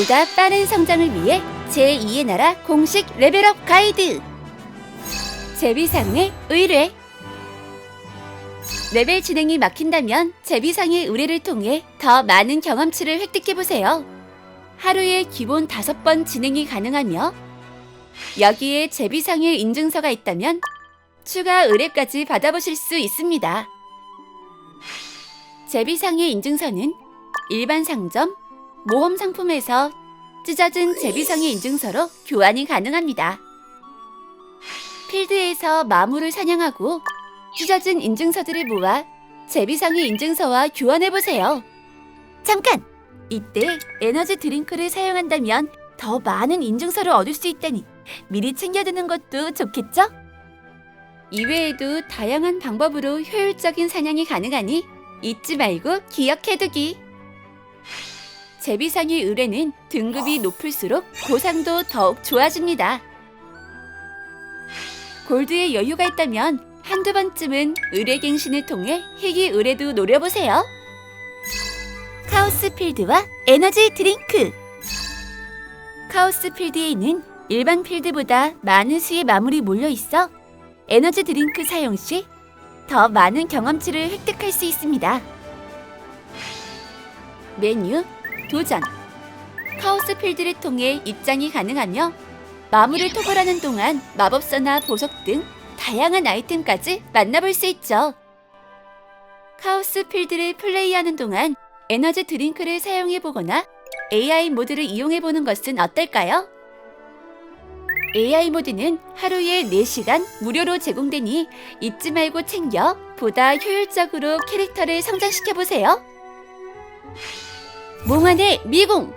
보다 빠른 성장을 위해 제2의 나라 공식 레벨업 가이드 제비상의 의뢰 레벨 진행이 막힌다면 제비상의 의뢰를 통해 더 많은 경험치를 획득해보세요. 하루에 기본 5번 진행이 가능하며 여기에 제비상의 인증서가 있다면 추가 의뢰까지 받아보실 수 있습니다. 제비상의 인증서는 일반 상점, 모험 상품에서 찢어진 제비상의 인증서로 교환이 가능합니다. 필드에서 마물을 사냥하고 찢어진 인증서들을 모아 제비상의 인증서와 교환해보세요. 잠깐! 이때 에너지 드링크를 사용한다면 더 많은 인증서를 얻을 수 있다니 미리 챙겨두는 것도 좋겠죠? 이외에도 다양한 방법으로 효율적인 사냥이 가능하니 잊지 말고 기억해두기. 제비상의 의뢰는 등급이 높을수록 보상도 더욱 좋아집니다. 골드에 여유가 있다면 한두 번쯤은 의뢰갱신을 통해 희귀 의뢰도 노려보세요. 카오스 필드와 에너지 드링크. 카오스 필드에는 일반 필드보다 많은 수의 마물이 몰려 있어 에너지 드링크 사용 시 더 많은 경험치를 획득할 수 있습니다. 메뉴 도전 카오스 필드를 통해 입장이 가능하며 마물을 토벌하는 동안 마법서나 보석 등 다양한 아이템까지 만나볼 수 있죠. 카오스 필드를 플레이하는 동안 에너지 드링크를 사용해 보거나 AI 모드를 이용해 보는 것은 어떨까요? AI 모드는 하루에 4시간 무료로 제공되니 잊지 말고 챙겨 보다 효율적으로 캐릭터를 성장시켜 보세요. 몽환의 미궁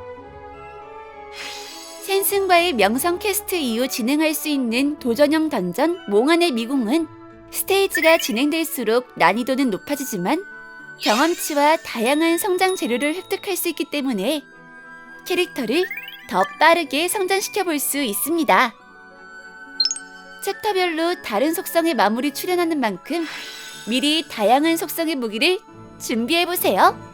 센슨과의 명성 퀘스트 이후 진행할 수 있는 도전형 던전 몽환의 미궁은 스테이지가 진행될수록 난이도는 높아지지만 경험치와 다양한 성장 재료를 획득할 수 있기 때문에 캐릭터를 더 빠르게 성장시켜 볼 수 있습니다. 챕터별로 다른 속성의 마무리 출연하는 만큼 미리 다양한 속성의 무기를 준비해 보세요.